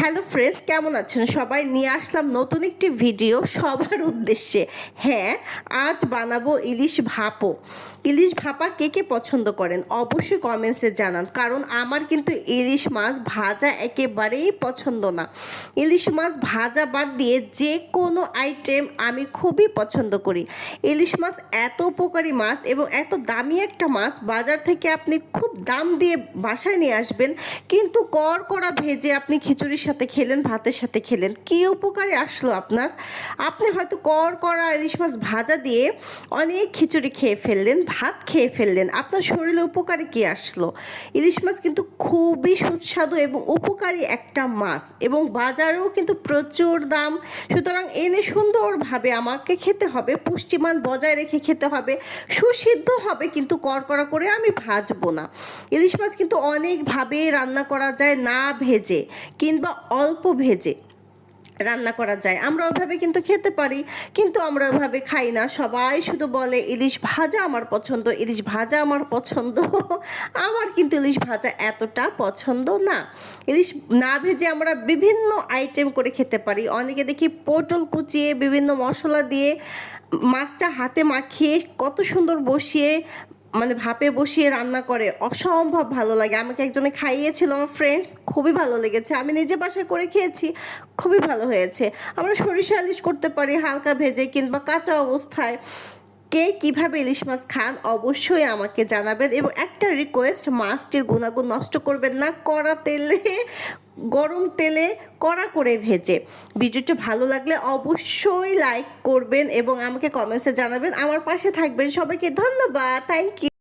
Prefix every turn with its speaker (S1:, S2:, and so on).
S1: Hello friends কেমন আছেন? সবাই নিয়ে আসলাম নতুন একটি ভিডিও সবার উদ্দেশ্যে। হ্যাঁ আজ বানাবো ইলিশ ভাপো। ইলিশ ভাপা কে কে পছন্দ করেন? অবশ্যই কমেন্টসে জানান, কারণ আমার কিন্তু ইলিশ মাছ ভাজা একেবারেই পছন্দ না। ইলিশ মাছ ভাজা বাদ দিয়ে যে কোনো আইটেম আমি খুবই পছন্দ করি। ইলিশ মাছ এত উপকারী মাছ এবং এত দামি একটা মাছ, বাজার থেকে আপনি খুব দাম দিয়ে বাসায় নিয়ে আসবেন, কিন্তু কর করা ভেজে আপনি খিচুড়ির সাথে খেলেন, ভাতের সাথে খেলেন। কী উপকারে আসলো আপনার? আপনি হয়তো কর করা ইলিশ মাছ ভাজা দিয়ে অনেক খিচুড়ি খেয়ে ফেললেন, ভাত খেয়ে ফেললেন। আপনার শরীরে উপকারে কি আসলো? ইলিশ মাছ কিন্তু খুবই সুস্বাদু এবং উপকারী একটা মাছ এবং বাজারেও কিন্তু প্রচুর দাম। সুতরাং এনে সুন্দরভাবে আমাকে খেতে হবে, পুষ্টিমান বজায় রেখে খেতে হবে, সুসিদ্ধ হবে কিন্তু কড়কড়া করে আমি ভাজবো না। ইলিশ মাছ কিন্তু অনেকভাবে রান্না করা যায় না ভেজে, কিংবা অল্প ভেজে রান্না করা যায়। আমরা ওইভাবে কিন্তু খেতে পারি, কিন্তু আমরা ওইভাবে খাই না। সবাই শুধু বলে, ইলিশ ভাজা আমার পছন্দ, ইলিশ ভাজা আমার পছন্দ। আমার কিন্তু ইলিশ ভাজা এতটা পছন্দ না। ইলিশ না ভেজে আমরা বিভিন্ন আইটেম করে খেতে পারি। অনেকে দেখি পটল কুচিয়ে, বিভিন্ন মশলা দিয়ে, মাছটা হাতে মাখিয়ে, কত সুন্দর বসিয়ে মানে ভাপে বসিয়ে রান্না করে, অসম্ভব ভালো লাগে। আমাকে একজনে খাইয়েছিল, আমার ফ্রেন্ডস খুবই ভালো লেগেছে। আমি নিজে বাসায় করে খেয়েছি, খুবই ভালো হয়েছে। আমরা সরিষা ইলিশ করতে পারি, হালকা ভেজে কিংবা কাঁচা অবস্থায়। কে কীভাবে ইলিশ মাছ খান অবশ্যই আমাকে জানাবেন এবং একটা রিকোয়েস্ট মাছটির গুণাগুণ নষ্ট করবেন না কড়া তেলে। গরম তেলে কড়া করে ভেজে। ভিডিওটি ভালো লাগলে অবশ্যই লাইক করবেন এবং আমাকে কমেন্টসে জানাবেন। আমার পাশে থাকবেন। সবাইকে ধন্যবাদ। Thank you